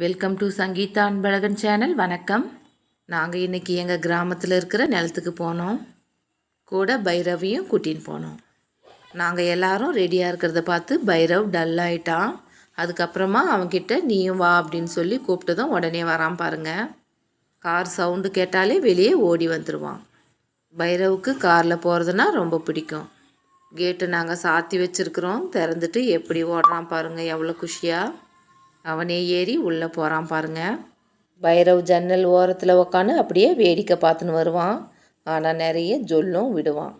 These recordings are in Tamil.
Welcome to Sangeetha Anbazhagan channel வணக்கம். நாங்கள் இன்றைக்கி எங்கள் கிராமத்தில் இருக்கிற நிலத்துக்கு போனோம். கூட பைரவியும் கூட்டின்னு போனோம். நாங்கள் எல்லாரும் ரெடியாக இருக்கிறத பார்த்து பைரவ் டல் ஆயிட்டான் அதுக்கப்புறமா அவன்கிட்ட நீயும் வா அப்படின்னு சொல்லி கூப்பிட்டதும் உடனே வரான் பாருங்க. கார் சவுண்டு கேட்டாலே வெளியே ஓடி வந்துடுவான் பைரவுக்கு காரில் போகிறதுனா ரொம்ப பிடிக்கும். கேட்டு நாங்கள் சாத்தி வச்சுருக்குறோம். திறந்துட்டு எப்படி ஓடுறான் பாருங்கள் எவ்வளோ குஷியாக அவனே ஏறி உள்ளே போகிறான் பாருங்க. பைரவ் ஜன்னல் ஓரத்தில் உக்காந்து அப்படியே வேடிக்கை பார்த்துன்னு வருவான். ஆனால் நிறைய ஜொல்லும் விடுவான்.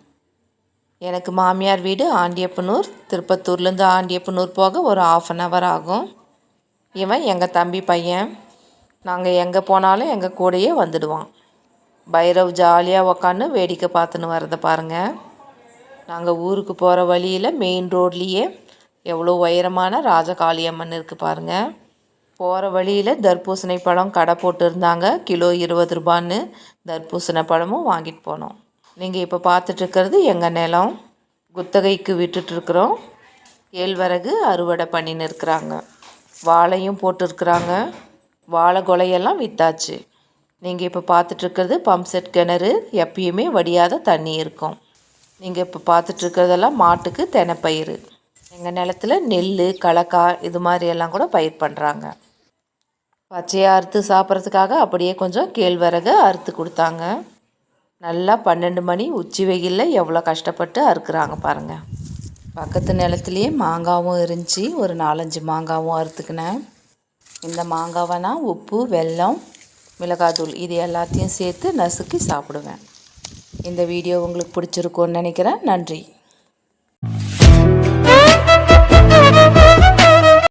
எனக்கு மாமியார் வீடு ஆண்டியப்பனூர். திருப்பத்தூர்லேருந்து ஆண்டியப்பனூர் போக ஒரு ஆஃப் அன் ஹவர் ஆகும். இவன் எங்கள் தம்பி பையன். நாங்கள் எங்கே போனாலும் எங்கள் கூடயே வந்துடுவான். பைரவ் ஜாலியாக உக்காந்து வேடிக்கை பார்த்துன்னு வரதை பாருங்கள் நாங்கள் ஊருக்கு போகிற வழியில் மெயின் ரோட்லேயே எவ்வளோ உயரமான ராஜகாளியம்மன் இருக்குது பாருங்கள் போகிற வழியில் தர்பூசணி பழம் கடை போட்டிருந்தாங்க. கிலோ இருபது ரூபான்னு தர்பூசணி பழமும் வாங்கிட்டு போனோம். நீங்கள் இப்போ பார்த்துட்ருக்கிறது எங்கள் நிலம். குத்தகைக்கு விட்டுட்ருக்குறோம் கேழ்வரகு அறுவடை பண்ணின்னு இருக்கிறாங்க. வாழையும் போட்டிருக்கிறாங்க. வாழை கொலையெல்லாம் விற்றாச்சு நீங்கள் இப்போ பார்த்துட்ருக்கிறது பம்ப் செட் கிணறு. எப்பயுமே வடியாத தண்ணி இருக்கும். நீங்கள் இப்போ பார்த்துட்ருக்கிறதெல்லாம் மாட்டுக்கு தெனைப்பயிறு. எங்கள் நிலத்துல நெல் கலக்காய் இது மாதிரியெல்லாம் கூட பயிர் பண்ணுறாங்க பச்சையாக அறுத்து சாப்பிட்றதுக்காக அப்படியே கொஞ்சம் கேழ்வரகு அறுத்து கொடுத்தாங்க. நல்லா பன்னெண்டு மணி உச்சி வெயிலில் எவ்வளோ கஷ்டப்பட்டு அறுக்குறாங்க பாருங்கள் பக்கத்து நிலத்துலேயே மாங்காவும் இருந்துச்சு. ஒரு நாலஞ்சு மாங்காவும் அறுத்துக்கினேன். இந்த மாங்காவைனா உப்பு வெல்லம் மிளகாத்தூள் இது எல்லாத்தையும் சேர்த்து நசுக்கி சாப்பிடுவேன். இந்த வீடியோ உங்களுக்கு பிடிச்சிருக்கும்னு நினைக்கிறேன். நன்றி.